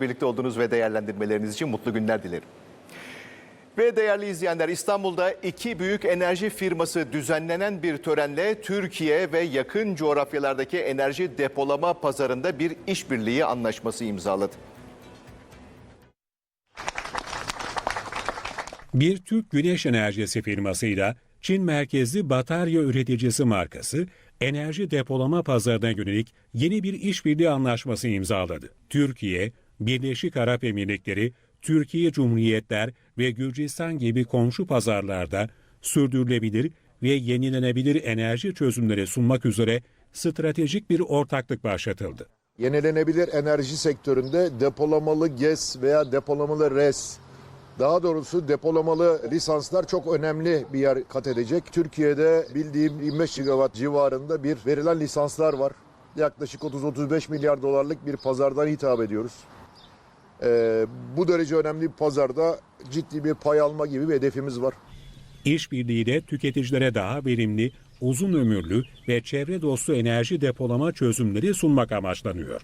Birlikte olduğunuz ve değerlendirmeleriniz için mutlu günler dilerim. Ve değerli izleyenler İstanbul'da iki büyük enerji firması düzenlenen bir törenle Türkiye ve yakın coğrafyalardaki enerji depolama pazarında bir işbirliği anlaşması imzaladı. Bir Türk güneş enerjisi firmasıyla Çin merkezli batarya üreticisi markası enerji depolama pazarına yönelik yeni bir işbirliği anlaşması imzaladı. Türkiye, Birleşik Arap Emirlikleri, Türkiye Cumhuriyetler ve Gürcistan gibi komşu pazarlarda sürdürülebilir ve yenilenebilir enerji çözümleri sunmak üzere stratejik bir ortaklık başlatıldı. Yenilenebilir enerji sektöründe depolamalı GES veya depolamalı RES daha doğrusu depolamalı lisanslar çok önemli bir yer kat edecek. Türkiye'de bildiğim 25 gigawatt civarında bir verilen lisanslar var. Yaklaşık 30-35 milyar dolarlık bir pazardan hitap ediyoruz. Ee, bu derece önemli bir pazarda ciddi bir pay alma gibi bir hedefimiz var. İşbirliğiyle tüketicilere daha verimli, uzun ömürlü ve çevre dostu enerji depolama çözümleri sunmak amaçlanıyor.